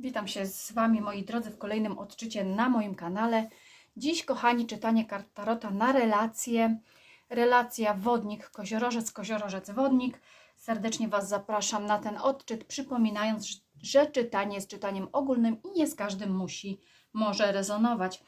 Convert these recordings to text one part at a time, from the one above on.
Witam się z Wami, moi drodzy, w kolejnym odczycie na moim kanale. Dziś, kochani, czytanie kart Tarota na relacje. Relacja wodnik, koziorożec, koziorożec, wodnik. Serdecznie Was zapraszam na ten odczyt, przypominając, że czytanie jest czytaniem ogólnym i nie z każdym musi, może rezonować.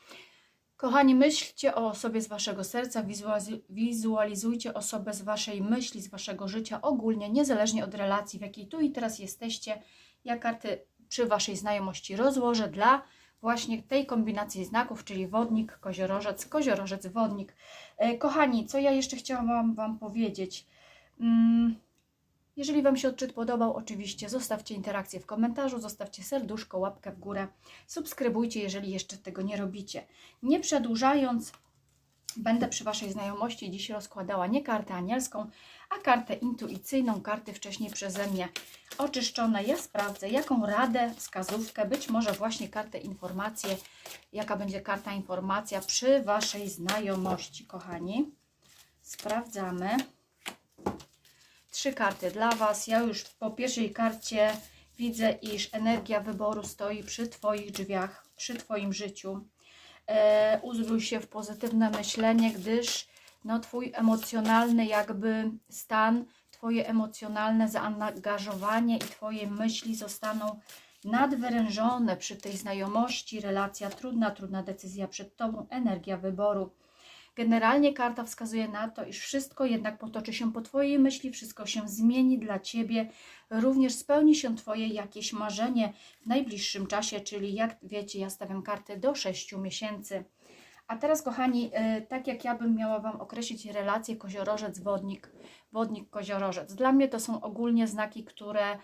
Kochani, myślcie o osobie z Waszego serca, wizualiz- wizualizujcie osobę z Waszej myśli, z Waszego życia ogólnie, niezależnie od relacji, w jakiej tu i teraz jesteście. Ja karty przy Waszej znajomości rozłożę dla właśnie tej kombinacji znaków, czyli wodnik, koziorożec, koziorożec, wodnik. E, Kochani, co ja jeszcze chciałam Wam, wam powiedzieć? Mm, jeżeli Wam się odczyt podobał, oczywiście zostawcie interakcję w komentarzu, zostawcie serduszko, łapkę w górę, subskrybujcie, jeżeli jeszcze tego nie robicie. Nie przedłużając, będę przy Waszej znajomości dziś rozkładała nie kartę anielską, a kartę intuicyjną, karty wcześniej przeze mnie oczyszczone. Ja sprawdzę, jaką radę, wskazówkę, być może właśnie kartę informację, jaka będzie karta informacja przy Waszej znajomości, kochani. Sprawdzamy. Trzy karty dla Was. Ja już po pierwszej karcie widzę, iż energia wyboru stoi przy Twoich drzwiach, przy Twoim życiu. E, uzbrój się w pozytywne myślenie, gdyż no, Twój emocjonalny jakby stan, Twoje emocjonalne zaangażowanie i Twoje myśli zostaną nadwyrężone przy tej znajomości, relacja trudna, trudna decyzja przed Tobą, energia wyboru. Generalnie karta wskazuje na to, iż wszystko jednak potoczy się po Twojej myśli, wszystko się zmieni dla Ciebie, również spełni się Twoje jakieś marzenie w najbliższym czasie, czyli jak wiecie, ja stawiam karty do 6 miesięcy. A teraz, kochani, y, tak jak ja bym miała Wam określić relację koziorożec-wodnik, wodnik-koziorożec. Dla mnie to są ogólnie znaki, które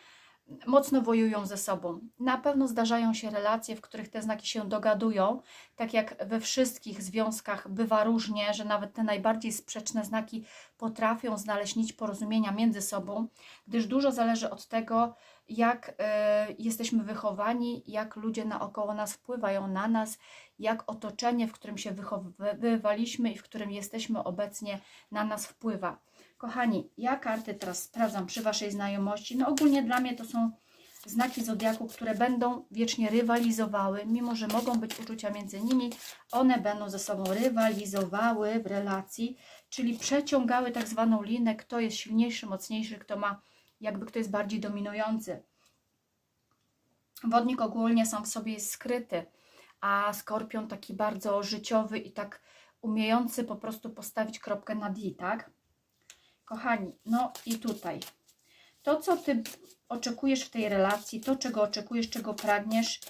mocno wojują ze sobą. Na pewno zdarzają się relacje, w których te znaki się dogadują, tak jak we wszystkich związkach bywa różnie, że nawet te najbardziej sprzeczne znaki potrafią znaleźć nić porozumienia między sobą, gdyż dużo zależy od tego, jak y, jesteśmy wychowani, jak ludzie naokoło nas wpływają na nas, jak otoczenie, w którym się wychowywaliśmy i w którym jesteśmy obecnie, na nas wpływa. Kochani, ja karty teraz sprawdzam przy Waszej znajomości. No ogólnie dla mnie to są znaki zodiaku, które będą wiecznie rywalizowały, mimo że mogą być uczucia między nimi, one będą ze sobą rywalizowały w relacji, czyli przeciągały tak zwaną linę, kto jest silniejszy, mocniejszy, kto ma, jakby kto jest bardziej dominujący. Wodnik ogólnie sam w sobie jest skryty, a skorpion taki bardzo życiowy i tak umiejący po prostu postawić kropkę na D, tak? Kochani, no i tutaj. To, co Ty oczekujesz w tej relacji, to, czego oczekujesz, czego pragniesz,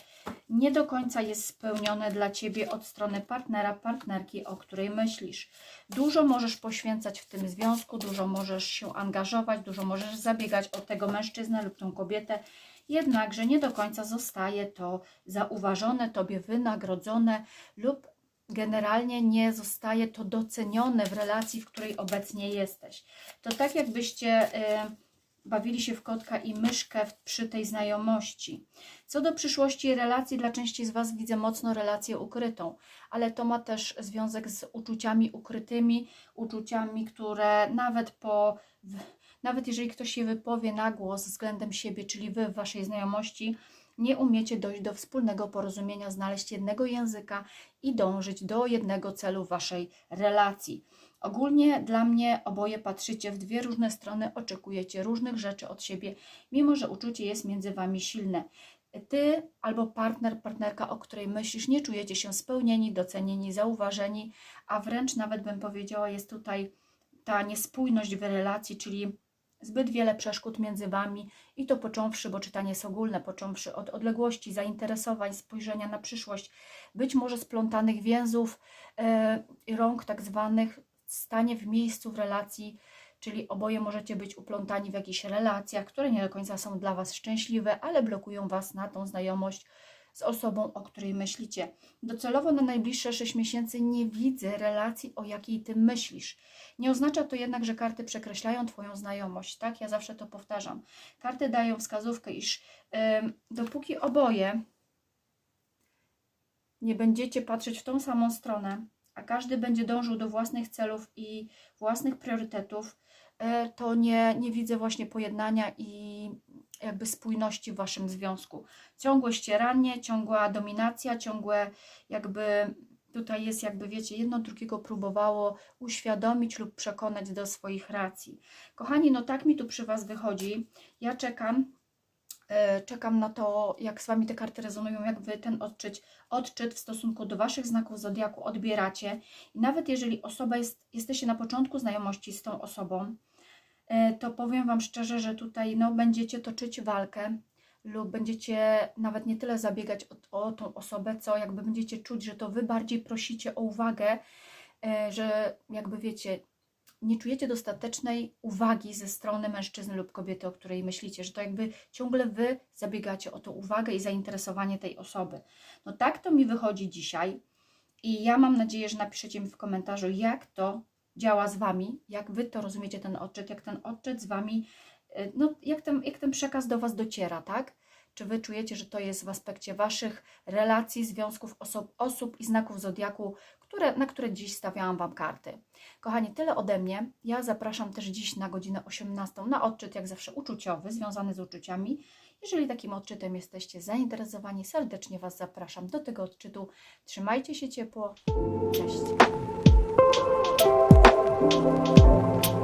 nie do końca jest spełnione dla Ciebie od strony partnera, partnerki, o której myślisz. Dużo możesz poświęcać w tym związku, dużo możesz się angażować, dużo możesz zabiegać o tego mężczyznę lub tą kobietę, jednakże nie do końca zostaje to zauważone, Tobie wynagrodzone lub generalnie nie zostaje to docenione w relacji, w której obecnie jesteś. To tak jakbyście y, bawili się w kotka i myszkę w, przy tej znajomości. Co do przyszłości relacji, dla części z Was widzę mocno relację ukrytą, ale to ma też związek z uczuciami ukrytymi, uczuciami, które nawet po... Nawet jeżeli ktoś je wypowie na głos względem siebie, czyli Wy w Waszej znajomości, nie umiecie dojść do wspólnego porozumienia, znaleźć jednego języka i dążyć do jednego celu waszej relacji. Ogólnie dla mnie oboje patrzycie w dwie różne strony, oczekujecie różnych rzeczy od siebie, mimo że uczucie jest między wami silne. Ty albo partner, partnerka, o której myślisz, nie czujecie się spełnieni, docenieni, zauważeni, a wręcz nawet bym powiedziała, jest tutaj ta niespójność w relacji, czyli zbyt wiele przeszkód między Wami i to począwszy, bo czytanie jest ogólne, począwszy od odległości, zainteresowań, spojrzenia na przyszłość, być może splątanych więzów i rąk tak zwanych, stanie w miejscu w relacji, czyli oboje możecie być uplątani w jakichś relacjach, które nie do końca są dla Was szczęśliwe, ale blokują Was na tą znajomość z osobą, o której myślicie. Docelowo na najbliższe 6 miesięcy nie widzę relacji, o jakiej Ty myślisz. Nie oznacza to jednak, że karty przekreślają Twoją znajomość, tak? Ja zawsze to powtarzam. Karty dają wskazówkę, iż yy, dopóki oboje nie będziecie patrzeć w tą samą stronę, a każdy będzie dążył do własnych celów i własnych priorytetów, yy, to nie, nie widzę właśnie pojednania i jakby spójności w waszym związku. Ciągłe ścieranie, ciągła dominacja, ciągłe jakby tutaj jest jakby wiecie, jedno drugiego próbowało uświadomić lub przekonać do swoich racji. Kochani, no tak mi tu przy was wychodzi. Ja czekam e, czekam na to, jak z Wami te karty rezonują, jak Wy ten odczyt, odczyt w stosunku do Waszych znaków Zodiaku odbieracie. I nawet jeżeli osoba jest, jesteście na początku znajomości z tą osobą, to powiem Wam szczerze, że tutaj no, będziecie toczyć walkę lub będziecie nawet nie tyle zabiegać o, o tą osobę, co jakby będziecie czuć, że to Wy bardziej prosicie o uwagę, e, że jakby wiecie, nie czujecie dostatecznej uwagi ze strony mężczyzny lub kobiety, o której myślicie, że to jakby ciągle wy zabiegacie o tą uwagę i zainteresowanie tej osoby. No tak to mi wychodzi dzisiaj i ja mam nadzieję, że napiszecie mi w komentarzu, jak to działa z wami, jak wy to rozumiecie ten odczyt, jak ten odczyt z wami, y, no jak ten, jak ten przekaz do was dociera, tak? Czy wy czujecie, że to jest w aspekcie waszych relacji, związków osób, osób i znaków zodiaku, które, na które dziś stawiałam wam karty. Kochani, tyle ode mnie. Ja zapraszam też dziś na godzinę 18 na odczyt, jak zawsze uczuciowy, związany z uczuciami. Jeżeli takim odczytem jesteście zainteresowani, serdecznie Was zapraszam do tego odczytu. Trzymajcie się ciepło. Cześć. Thank you.